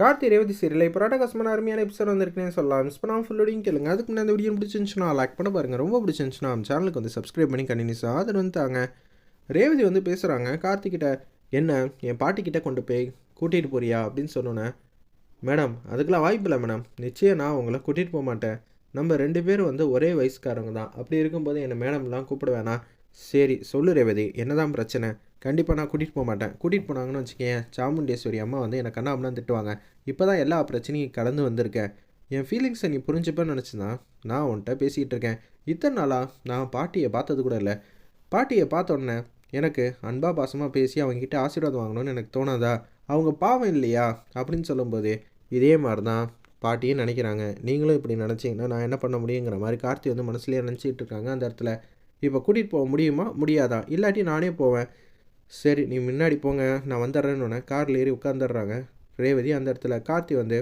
Karthi Revathi serial. இப்போ ராட்டகாசமான அருமையான episode வந்திருக்குன்னு சொல்லலாம். மிஸ் பண்ணாமல் ஃபுல்லோடையும் கேளுங்க. அதுக்கு முன்னாடி அந்த வீடியோ பிடிச்சிருந்துச்சுன்னா லைக் பண்ண பாருங்கள் ரொம்ப பிடிச்சிருந்துச்சுன்னா நம்ம சேனலுக்கு வந்து சப்ஸ்கிரைப் பண்ணி கண்டினியூஸாக ஆதரவு வந்து தாங்க. ரேவதி வந்து பேசுகிறாங்க கார்த்திகிட்ட என்ன? என் பாட்டிக்கிட்ட கொண்டு போய் கூட்டிகிட்டு போறியா? அப்படின்னு சொன்னோன்னே மேடம் அதுக்கெல்லாம் வாய்ப்பு இல்லை மேடம். நிச்சயம் நான் உங்களை கூட்டிகிட்டு போக மாட்டேன். நம்ம ரெண்டு பேரும் வந்து ஒரே வயசுக்காரங்க தான். அப்படி இருக்கும்போது என்னை மேடம்லாம் கூப்பிட வேணாம். சரி சொல்லு ரேவதி. என்னதான் பிரச்சனை? கண்டிப்பாக நான் கூட்டிகிட்டு போக மாட்டேன். கூட்டிகிட்டு போனாங்கன்னு வச்சுக்கேன் சாமுண்டேஸ்வரி அம்மா வந்து என்னை கண்ணாமலாம் திட்டுவாங்க. இப்போ தான் எல்லா பிரச்சனையும் கடந்து வந்திருக்கேன். என் ஃபீலிங்ஸை நீ புரிஞ்சுப்பேன்னு நினச்சிதான் நான் உன்கிட்ட பேசிகிட்டு இருக்கேன். இத்தனை நாளாக நான் பாட்டியை பார்த்தது கூட இல்லை. பாட்டியை பார்த்த உடனே எனக்கு அன்பா பாசமாக பேசி அவங்கக்கிட்ட ஆசீர்வாதம் வாங்கணும்னு எனக்கு தோணாதா? அவங்க பாவம் இல்லையா? அப்படின்னு சொல்லும்போது இதே மாதிரி தான் பாட்டியும் நினைக்கிறாங்க. நீங்களும் இப்படி நினச்சிங்கன்னா நான் என்ன பண்ண முடியுங்கிற மாதிரி கார்த்தி வந்து மனசுலேயே நினச்சிட்டு இருக்காங்க அந்த இடத்துல. இப்போ கூட்டிகிட்டு போக முடியுமா? முடியாதா? இல்லாட்டி நானே போவேன். சரி நீ முன்னாடி போங்க. நான் வந்துடுறேன்னு காரில் ஏறி உட்காந்துடுறாங்க ரேவதி அந்த இடத்துல கார்த்தி வந்து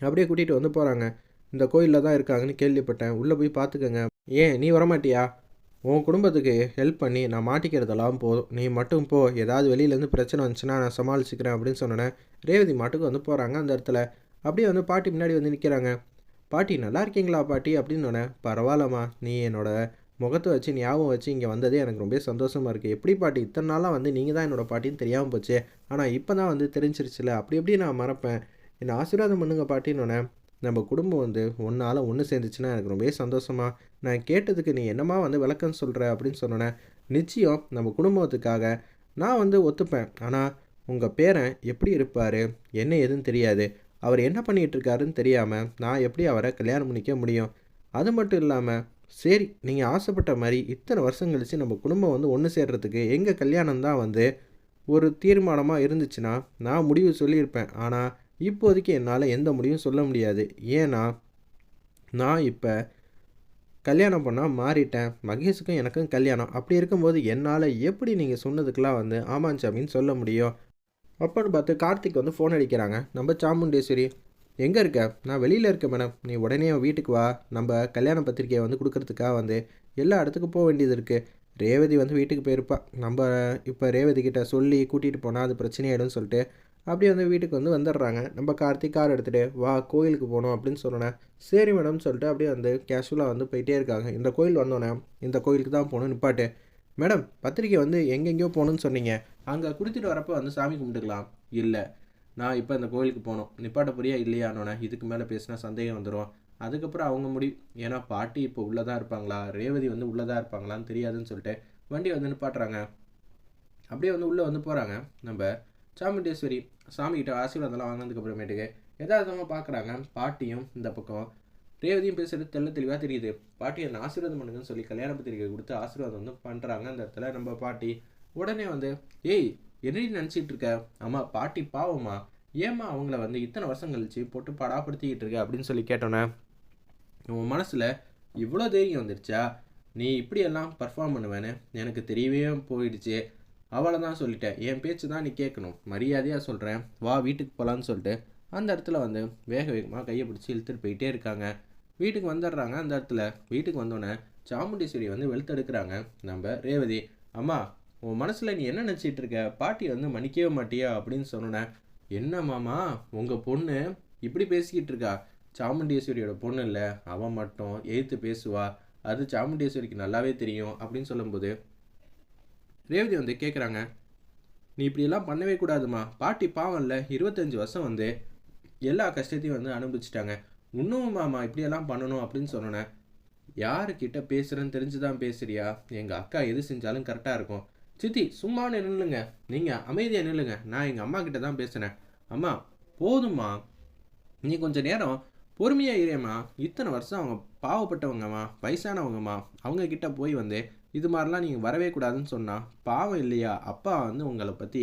அப்படியே கூட்டிகிட்டு வந்து போகிறாங்க இந்த கோயிலில் தான் இருக்காங்கன்னு கேள்விப்பட்டேன். உள்ளே போய் பார்த்துக்கோங்க. ஏன் நீ வரமாட்டியா? உன் குடும்பத்துக்கு ஹெல்ப் பண்ணி நான் மாட்டிக்கிறதெல்லாம் போதும். நீ மட்டும் போ. ஏதாவது வெளியிலேருந்து பிரச்சனை வந்துச்சுன்னா நான் சமாளிச்சுக்கிறேன் அப்படின்னு சொன்னேன் ரேவதி மாட்டுக்கு வந்து போகிறாங்க அந்த இடத்துல. அப்படியே வந்து பாட்டி முன்னாடி வந்து நிற்கிறாங்க பாட்டி நல்லா இருக்கீங்களா பாட்டி? அப்படின்னு சொன்னேன் பரவாயில்லம்மா. நீ என்னோட முகத்தை வச்சு ஞாபகம் வச்சு இங்கே வந்ததே எனக்கு ரொம்ப சந்தோஷமாக இருக்குது எப்படி பாட்டி இத்தனை நாளாக வந்து நீங்கள் தான் என்னோடய பாட்டின்னு தெரியாமல் போச்சு? ஆனால் இப்போ தான் வந்து தெரிஞ்சிருச்சுல. அப்படி எப்படி நான் மறப்பேன்? என்னை ஆசீர்வாதம் பண்ணுங்க பாட்டின்னு நம்ம குடும்பம் வந்து ஒன்றால் ஒன்று சேர்ந்துச்சுன்னா எனக்கு ரொம்பவே சந்தோஷமாக நான் கேட்டதுக்கு நீ என்னமா வந்து விளக்கம் சொல்கிற அப்படின்னு சொன்னோன்னே நிச்சயம் நம்ம குடும்பத்துக்காக நான் வந்து ஒத்துப்பேன். ஆனால் உங்கள் பேரன் எப்படி இருப்பார்? என்ன ஏதுன்னு தெரியாது. அவர் என்ன பண்ணிகிட்டு இருக்காருன்னு தெரியாமல் நான் எப்படி அவரை கல்யாணம் பண்ணிக்க முடியும்? அது மட்டும் இல்லாமல் சரி நீங்கள் ஆசைப்பட்ட மாதிரி இத்தனை வருஷம் கழித்து நம்ம குடும்பம் வந்து ஒன்று சேர்றதுக்கு எங்கள் கல்யாணம் தான் வந்து ஒரு தீர்மானமாக இருந்துச்சுன்னா நான் முடிவு சொல்லியிருப்பேன். ஆனால் இப்போதைக்கு என்னால் எந்த முடிவும் சொல்ல முடியாது. ஏன்னா நான் இப்போ கல்யாணம் பண்ணால் மாறிட்டேன். மகேஷுக்கும் எனக்கும் கல்யாணம். அப்படி இருக்கும்போது என்னால் எப்படி நீங்கள் சொன்னதுக்கெலாம் வந்து ஆமாம் சாமின்னு சொல்ல முடியும்? அப்போன்னு பார்த்து கார்த்திக் வந்து ஃபோன் அடிக்கிறாங்க. நம்ம சாமுண்டேஸ்வரி எங்கே இருக்க? நான் வெளியில் இருக்கேன் மேடம். நீ உடனே வீட்டுக்கு வா. நம்ம கல்யாண பத்திரிக்கையை வந்து கொடுக்கறதுக்காக வந்து எல்லா இடத்துக்கும் போக வேண்டியது இருக்குது ரேவதி வந்து வீட்டுக்கு போயிருப்பா. நம்ம இப்போ ரேவதி கிட்ட சொல்லி கூட்டிகிட்டு போனால் அது பிரச்சனையாயிடும்னு சொல்லிட்டு அப்படியே வந்து வீட்டுக்கு வந்து வந்துடுறாங்க. நம்ம கார்த்திக் கார் எடுத்துகிட்டு வா கோயிலுக்கு போகணும் அப்படின்னு சொன்னேன் சரி மேடம் சொல்லிட்டு அப்படியே வந்து கேஷுவலாக வந்து போயிட்டே இருக்காங்க. இந்த கோயில் வந்தோன்னே இந்த கோயிலுக்கு தான் போகணும் நிப்பாட்டு. மேடம் பத்திரிக்கை வந்து எங்கெங்கேயோ போகணுன்னு சொன்னீங்க. அங்கே கொடுத்துட்டு வரப்போ வந்து சாமி கும்பிட்டுக்கலாம். இல்லை. நான் இப்போ அந்த கோயிலுக்கு போகணும் நிப்பாட்ட புரியா இல்லையானோன்னே இதுக்கு மேலே பேசினா சந்தேகம் வந்துடும் அதுக்கப்புறம் அவங்க முடி ஏன்னா பாட்டி இப்போ உள்ளதாக இருப்பாங்களா? ரேவதி வந்து உள்ளதாக இருப்பாங்களான்னு தெரியாதுன்னு சொல்லிட்டு வண்டி வந்து நிப்பாட்டுறாங்க. அப்படியே வந்து உள்ளே வந்து போகிறாங்க நம்ம சாமுண்டேஸ்வரி சாமிகிட்ட ஆசீர்வாதம்லாம் வாங்கினதுக்கப்புறமேட்டுக்கு எதார்த்தமாக பார்க்குறாங்க பாட்டியும் இந்த பக்கம். ரேவதியும் பேசுகிறது தெள்ள தெளிவாக தெரியுது. பாட்டி என்ன ஆசீர்வாதம் பண்ணுங்கன்னு சொல்லி கல்யாண பத்திரிக்கை கொடுத்து ஆசீர்வாதம் வந்து பண்ணுறாங்க அந்த இடத்துல. நம்ம பாட்டி உடனே வந்து ஏய் என்னடி நினச்சிட்டு இருக்க அம்மா பாட்டி பாவம்மா. ஏம்மா அவங்கள வந்து இத்தனை வருஷம் கழிச்சு போட்டு படாப்படுத்திக்கிட்டு இருக்க அப்படின்னு சொல்லி கேட்டோன்னே உன் மனசில் இவ்வளோ தைரியம் வந்துருச்சா? நீ இப்படியெல்லாம் பர்ஃபார்ம் பண்ணுவேன்னு எனக்கு தெரியவே போயிடுச்சு. அவளை தான் சொல்லிட்டேன். என் பேச்சு தான் நீ கேட்கணும். மரியாதையாக சொல்கிறேன் வா வீட்டுக்கு போகலான்னு சொல்லிட்டு அந்த இடத்துல வந்து வேக வேகமாக கையை பிடிச்சி இழுத்துட்டு போயிட்டே இருக்காங்க. வீட்டுக்கு வந்துடுறாங்க. அந்த இடத்துல வீட்டுக்கு வந்தோடனே சாமுண்டீஸ்வரி வந்து வெளுத்தெடுக்கிறாங்க. நம்ம ரேவதி அம்மா உன் மனசில் நீ என்ன நினச்சிட்டு இருக்க? பாட்டி வந்து மன்னிக்கவே மாட்டியா? அப்படின்னு சொன்னேன் என்ன மாமா? உங்கள் பொண்ணு இப்படி பேசிக்கிட்டு இருக்கா? சாமுண்டீஸ்வரியோட பொண்ணு இல்லை. அவன் மட்டும் எழுத்து பேசுவா. அது சாமுண்டீஸ்வரிக்கு நல்லாவே தெரியும். அப்படின்னு சொல்லும்போது ரேவதி வந்து கேட்குறாங்க நீ இப்படியெல்லாம் பண்ணவே கூடாதுமா. பாட்டி பாவம் இல்லை. இருபத்தஞ்சி வருஷம் வந்து எல்லா கஷ்டத்தையும் வந்து அனுபவிச்சிட்டாங்க. இன்னும் மாமா இப்படியெல்லாம் பண்ணணும். அப்படின்னு சொன்னேன் யாருக்கிட்ட பேசுகிறேன்னு தெரிஞ்சு தான் பேசுறியா? எங்கள் அக்கா எது செஞ்சாலும் கரெக்டாக இருக்கும். சித்தி சும்மா நில்லுங்க. நீங்கள் அமைதியாக நில்லுங்க. நான் எங்கள் அம்மா கிட்ட தான் பேசுகிறேன் அம்மா போதும்மா. நீ கொஞ்சம் நேரம் பொறுமையாக இருமா இத்தனை வருஷம் அவங்க பாவப்பட்டவங்கம்மா வயசானவங்கம்மா. அவங்க கிட்ட போய் வந்து இது மாதிரிலாம் நீங்கள் வரவே கூடாதுன்னு சொன்னால் பாவம் இல்லையா? அப்பா வந்து உங்களை பற்றி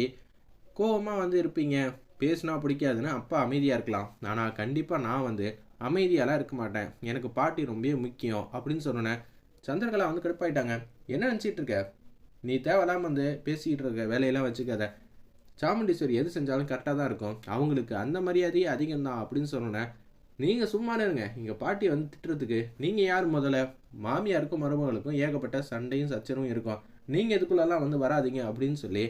கோபமாக வந்து இருப்பீங்க. பேசினா பிடிக்காதுன்னு அப்பா அமைதியாக இருக்கலாம். ஆனால் கண்டிப்பாக நான் வந்து அமைதியாலாம் இருக்க மாட்டேன். எனக்கு பாட்டி ரொம்ப முக்கியம் அப்படின்னு சொன்னேன் சந்திரகலா வந்து கடுப்பாயிட்டாங்க. என்ன நினச்சிட்டு இருக்க? நீ தேவையில்லாமல் வந்து பேசிக்கிட்டு இருக்க வேலையெல்லாம் வச்சுக்காத. சாமுண்டீஸ்வரி எது செஞ்சாலும் கரெக்டாக தான் இருக்கும். அவங்களுக்கு அந்த மரியாதையே அதிகம் தான் அப்படின்னு சொன்னோன்னே நீங்கள் சும்மா இருங்க. இங்கே பாட்டி வந்து திட்டுறதுக்கு நீங்கள் யார் முதல்ல? மாமியாருக்கும் மருமகளுக்கும் ஏகப்பட்ட சண்டையும் சச்சரவும் இருக்கும். நீங்கள் இதுக்குள்ளெல்லாம் வந்து வராதிங்க அப்படின்னு சொல்லி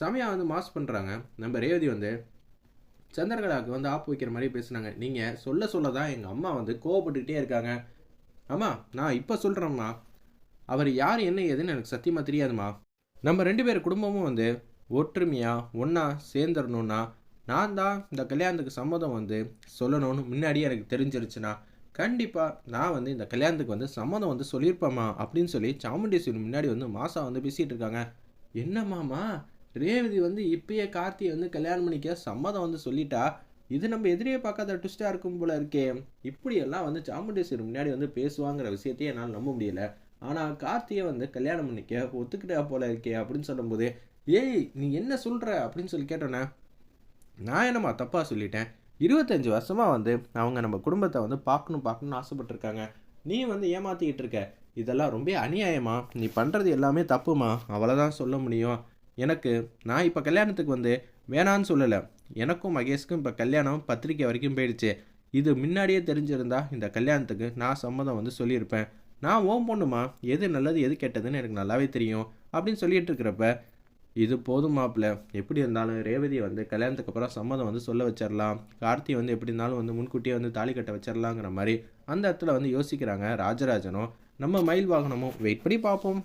சமயா வந்து மாஸ் பண்ணுறாங்க நம்ம ரேவதி வந்து சந்திரகலாவுக்கு வந்து ஆப்பு வைக்கிற மாதிரி பேசுனாங்க. நீங்கள் சொல்ல சொல்ல தான் எங்கள் அம்மா வந்து கோவப்பட்டுக்கிட்டே இருக்காங்க. அம்மா நான் இப்போ சொல்கிறேம்மா அவர் யார் என்ன ஏதுன்னு எனக்கு சத்தியமாக தெரியாதும்மா நம்ம ரெண்டு பேர் குடும்பமும் வந்து ஒற்றுமையாக ஒன்றா சேர்ந்துடணுன்னா நான் தான் இந்த கல்யாணத்துக்கு சம்மதம் வந்து சொல்லணும்னு முன்னாடியே எனக்கு தெரிஞ்சிருச்சுன்னா கண்டிப்பாக நான் வந்து இந்த கல்யாணத்துக்கு வந்து சம்மதம் வந்து சொல்லியிருப்பேம்மா அப்படின்னு சொல்லி சாமுண்டேஸ்வரி முன்னாடி வந்து மாசா வந்து பேசிகிட்டு இருக்காங்க. என்னம்மாமா ரேவதி வந்து இப்பயே கார்த்தியை வந்து கல்யாணம் பண்ணிக்க சம்மதம் வந்து சொல்லிட்டா? இது நம்ம எதிரியே பார்க்காத ட்விஸ்ட்டாக இருக்கும் போல இருக்கே. இப்படியெல்லாம் வந்து சாமுண்டேஸ்வரி முன்னாடி வந்து பேசுவாங்கிற விஷயத்தையே என்னால் நம்ப முடியலை. ஆனால் கார்த்தியை வந்து கல்யாணம் பண்ணிக்க ஒத்துக்கிட்டா போல இருக்கே அப்படின்னு சொல்லும்போது ஏய் நீ என்ன சொல்கிற அப்படின்னு சொல்லி கேட்டோன்னே நான் என்னம்மா தப்பாக சொல்லிட்டேன். இருபத்தஞ்சி வருஷமாக வந்து அவங்க நம்ம குடும்பத்தை வந்து பார்க்கணும் பார்க்கணும்னு ஆசைப்பட்டிருக்காங்க. நீ வந்து ஏமாற்றிக்கிட்டு இருக்க. இதெல்லாம் ரொம்ப அநியாயமா. நீ பண்ணுறது எல்லாமே தப்புமா? அவ்வளோதான் சொல்ல முடியும். எனக்கு நான் இப்போ கல்யாணத்துக்கு வந்து வேணான்னு சொல்லலை. எனக்கும் மகேஷ்க்கும் இப்போ கல்யாணம் பத்திரிக்கை வரைக்கும் போயிடுச்சு. இது முன்னாடியே தெரிஞ்சிருந்தா இந்த கல்யாணத்துக்கு நான் சம்மதம் வந்து சொல்லியிருப்பேன். நான் ஓம் பொண்ணுமா? எது நல்லது எது கெட்டதுன்னு எனக்கு நல்லாவே தெரியும் அப்படின்னு சொல்லிட்டு இருக்கிறப்ப இது போதும் மாப்பிள்ள. எப்படி இருந்தாலும் ரேவதியை வந்து கல்யாணத்துக்கு அப்புறம் சம்மதம் வந்து சொல்ல வச்சிடலாம் கார்த்தி வந்து எப்படி இருந்தாலும் வந்து முன்கூட்டியே வந்து தாலி கட்ட வச்சிடலாங்கிற மாதிரி அந்த இடத்துல வந்து யோசிக்கிறாங்க ராஜராஜனும். நம்ம மயில் வாகனமும். வெயிட் பண்ணி பார்ப்போம்.